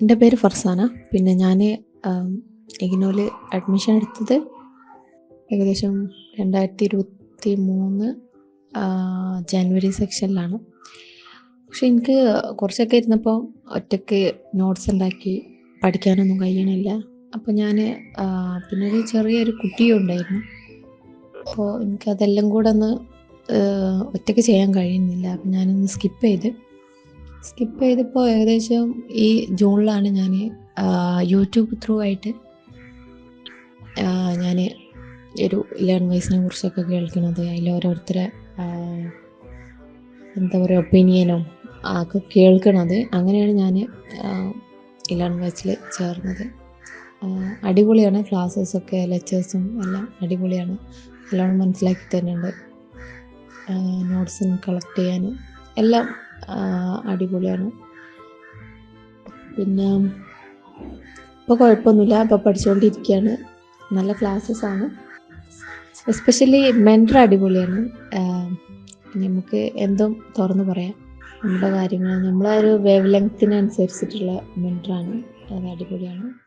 എന്റെ പേര് ഫർസാന. പിന്നെ ഞാൻ ഇഗ്നോയിൽ അഡ്മിഷൻ എടുത്തത് ഏകദേശം രണ്ടായിരത്തി ഇരുപത്തി മൂന്ന് ജനുവരി സെക്ഷനിലാണ്. പക്ഷെ എനിക്ക് കുറച്ചൊക്കെ ഇരുന്നപ്പോൾ ഒറ്റയ്ക്ക് നോട്ട്സ് ഉണ്ടാക്കി പഠിക്കാനൊന്നും കഴിയണില്ല. അപ്പോൾ ഞാൻ പിന്നെ ഒരു ചെറിയൊരു കുട്ടിയും ഉണ്ടായിരുന്നു. അപ്പോൾ എനിക്കതെല്ലാം കൂടെ ഒന്ന് ഒറ്റയ്ക്ക് ചെയ്യാൻ കഴിയുന്നില്ല. അപ്പം ഞാനൊന്ന് സ്കിപ്പ് ചെയ്ത് സ്കിപ്പ് ചെയ്തപ്പോൾ ഏകദേശം ഈ ജൂണിലാണ് ഞാൻ യൂട്യൂബ് ത്രൂ ആയിട്ട് ഞാൻ ഒരു ലേൺ വൈസിനെ കുറിച്ചൊക്കെ കേൾക്കുന്നത്. അതിൽ ഓരോരുത്തരെ എന്താ പറയുക ഒപ്പീനിയനും ഒക്കെ കേൾക്കണത്. അങ്ങനെയാണ് ഞാൻ ഇലൺ വൈസിൽ ചേർന്നത്. അടിപൊളിയാണ് ക്ലാസ്സസൊക്കെ ലെക്ചേഴ്സും എല്ലാം അടിപൊളിയാണ്. നല്ലോണം മനസ്സിലാക്കി തരുന്നുണ്ട്. നോട്ട്സും കളക്ട് ചെയ്യാനും എല്ലാം അടിപൊളിയാണ്. പിന്നെ ഇപ്പോൾ കുഴപ്പമൊന്നുമില്ല ഇപ്പോൾ പഠിച്ചുകൊണ്ടിരിക്കുകയാണ് നല്ല ക്ലാസ്സസ് ആണ്. എസ്പെഷ്യലി മെന്റർ അടിപൊളിയാണ്. നമുക്ക് എന്തും തുറന്നു പറയാം. നമ്മുടെ കാര്യങ്ങൾ. നമ്മളെ ഒരു വേവ് ലെങ്ത്തിനനുസരിച്ചിട്ടുള്ള മെന്ററാണ് അത് അടിപൊളിയാണ്.